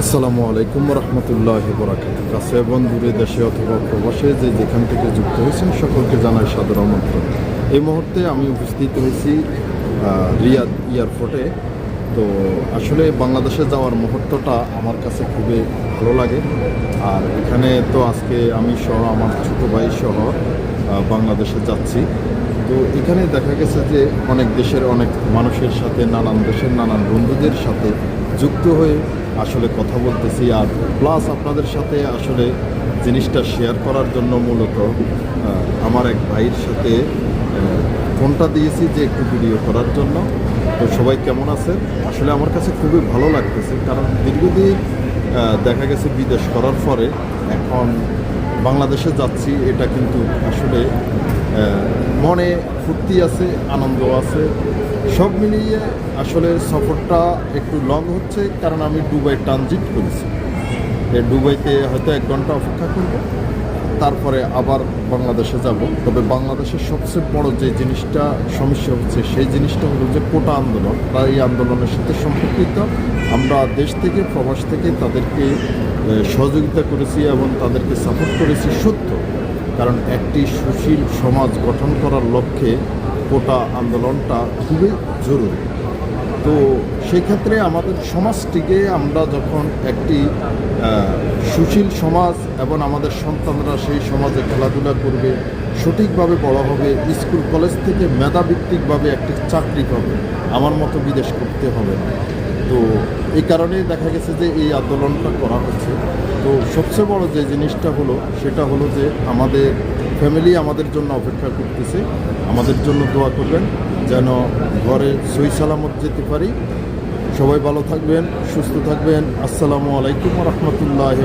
আসসালামু আলাইকুম রহমতুল্লাহ বরাকাত কাছে এবং দূরে দেশে অথবা প্রবাসে যে যেখান থেকে যুক্ত হয়েছেন, সকলকে জানাই সাদর আমন্ত্রণ। এই মুহূর্তে আমি উপস্থিত হয়েছি রিয়াদ এয়ারপোর্টে। তো আসলে বাংলাদেশে যাওয়ার মুহূর্তটা আমার কাছে খুবই ভালো লাগে। আর এখানে তো আজকে আমি সহ, আমার ছোটো ভাই সহ বাংলাদেশে যাচ্ছি। তো এখানে দেখা গেছে যে অনেক দেশের অনেক মানুষের সাথে, নানান দেশের নানান বন্ধুদের সাথে যুক্ত হয়ে আসলে কথা বলতেছি আর প্লাস আপনাদের সাথে আসলে জিনিসটা শেয়ার করার জন্য মূলত আমার এক ভাইয়ের সাথে ফোনটা দিয়েছি যে একটু ভিডিও করার জন্য। তো সবাই কেমন আছে আসলে আমার কাছে খুবই ভালো লাগতেছে কারণ দীর্ঘদিন দেখা গেছে বিদেশ করার পরে এখন বাংলাদেশে যাচ্ছি, এটা কিন্তু আসলে মনে ফুর্তি আছে আনন্দ আছে। সব মিলিয়ে আসলে সফরটা একটু লং হচ্ছে, কারণ আমি দুবাই ট্রানজিট করেছি। দুবাইতে হয়তো এক ঘণ্টা অপেক্ষা করব, তারপরে আবার বাংলাদেশে যাব। তবে বাংলাদেশের সবচেয়ে বড় যে জিনিসটা সমস্যা হচ্ছে, সেই জিনিসটা হলো যে কোটা আন্দোলন। বা এই আন্দোলনের সাথে সম্পর্কিত। আমরা দেশ থেকে, প্রবাস থেকে তাদেরকে সহযোগিতা করেছি এবং তাদেরকে সাপোর্ট করেছি সত্য। কারণ একটি সুশীল সমাজ গঠন করার লক্ষ্যে কোটা আন্দোলনটা খুবই জরুরি। তো সেক্ষেত্রে আমাদের সমাজটিকে আমরা যখন একটি সুশীল সমাজ এবং আমাদের সন্তানরা সেই সমাজে খেলাধুলা করবে, সঠিকভাবে বড় হবে, স্কুল, কলেজ থেকে মেধাভিত্তিকভাবে একটি চাকরি পাবে, আমার মতো বিদেশ করতে হবে না। তো এই কারণেই দেখা গেছে যে এই আন্দোলনটা করা হচ্ছে। তো সবচেয়ে বড় যে জিনিসটা হলো, সেটা হলো যে আমাদের ফ্যামিলি আমাদের জন্য অপেক্ষা করতেছে। আমাদের জন্য দোয়া করবেন, যেন ঘরে সই সালামত যেতে পারি। সবাই ভালো থাকবেন, সুস্থ থাকবেন। আসসালামু আলাইকুম রহমতুল্লাহ